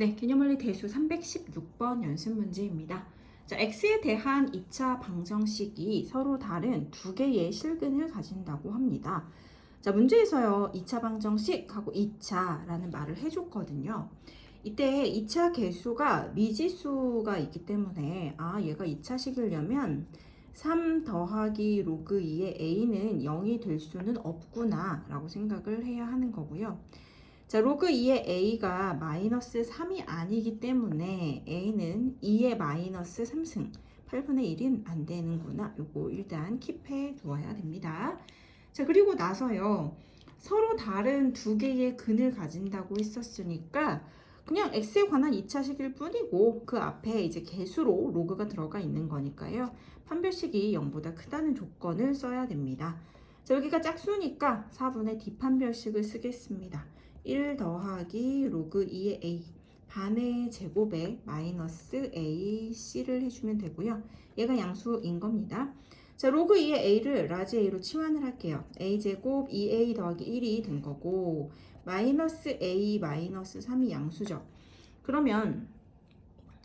네, 개념원리 대수 316번 연습 문제입니다. 자, x에 대한 2차 방정식이 서로 다른 두 개의 실근을 가진다고 합니다. 자, 문제에서요, 2차 방정식하고 2차라는 말을 해줬거든요. 이때 2차 개수가 미지수가 있기 때문에, 아, 얘가 2차식이려면 3 더하기 로그 2의 a는 0이 될 수는 없구나, 라고 생각을 해야 하는 거고요. 자, 로그 2의 a가 마이너스 3이 아니기 때문에 a는 2의 마이너스 3승 8분의 1은 안 되는구나. 요거 일단 킵해 두어야 됩니다. 자, 그리고 나서요. 서로 다른 두 개의 근을 가진다고 했었으니까 그냥 x에 관한 2차식일 뿐이고 그 앞에 이제 개수로 로그가 들어가 있는 거니까요. 판별식이 0보다 크다는 조건을 써야 됩니다. 자, 여기가 짝수니까 4분의 d 판별식을 쓰겠습니다. 1 더하기 로그 2의 a 반의 제곱에 마이너스 ac를 해주면 되고요. 얘가 양수인 겁니다. 자, 로그 2의 a를 라지 a로 치환을 할게요. a 제곱 2a 더하기 1이 된 거고 마이너스 a 마이너스 3이 양수죠. 그러면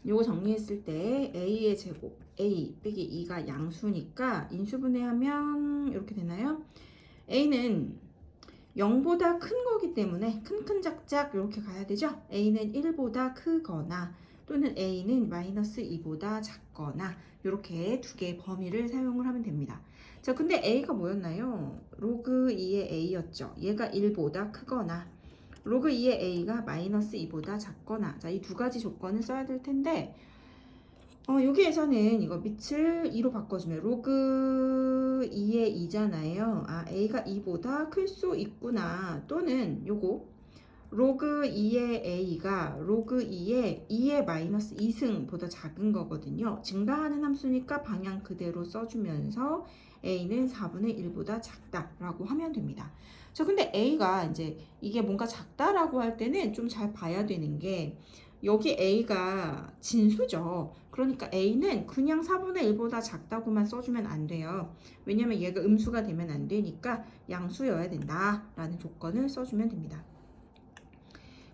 요거 정리했을 때 a의 제곱 a 빼기 2가 양수니까 인수분해하면 이렇게 되나요? a는 0보다 큰 거기 때문에 큰큰 작작 이렇게 가야 되죠. a는 1보다 크거나 또는 a는 마이너스 2보다 작거나 이렇게 두 개의 범위를 사용을 하면 됩니다. 자, 근데 a가 뭐였나요? 로그 2의 a였죠. 얘가 1보다 크거나 로그 2의 a가 마이너스 2보다 작거나 자, 이 두 가지 조건을 써야 될 텐데 어, 여기에서는 이거 밑을 2로 바꿔주면 로그 2의 2잖아요. 아, a가 2보다 클 수 있구나. 또는 요거 로그 2의 a가 로그 2의 2의 마이너스 2승보다 작은 거거든요. 증가하는 함수니까 방향 그대로 써주면서 a는 4분의 1보다 작다라고 하면 됩니다. 자, 근데 a가 이제 이게 뭔가 작다라고 할 때는 좀 잘 봐야 되는 게 여기 a가 진수죠. 그러니까 a는 그냥 4분의 1보다 작다고만 써주면 안 돼요. 왜냐면 얘가 음수가 되면 안 되니까 양수여야 된다라는 조건을 써주면 됩니다.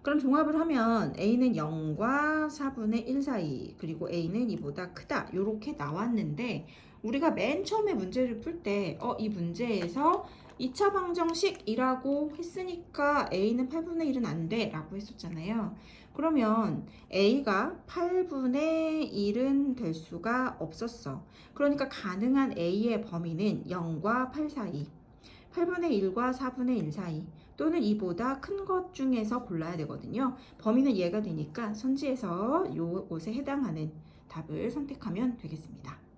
그럼 종합을 하면 a는 0과 4분의 1 사이 그리고 a는 2보다 크다 이렇게 나왔는데 우리가 맨 처음에 문제를 풀 때 어, 이 문제에서 2차 방정식이라고 했으니까 a는 8분의 1은 안 돼 라고 했었잖아요. 그러면 a가 8분의 1은 될 수가 없었어. 그러니까 가능한 a의 범위는 0과 8 사이 8분의 1과 4분의 1 사이 또는 이보다 큰 것 중에서 골라야 되거든요. 범위는 얘가 되니까 선지에서 요것에 해당하는 답을 선택하면 되겠습니다.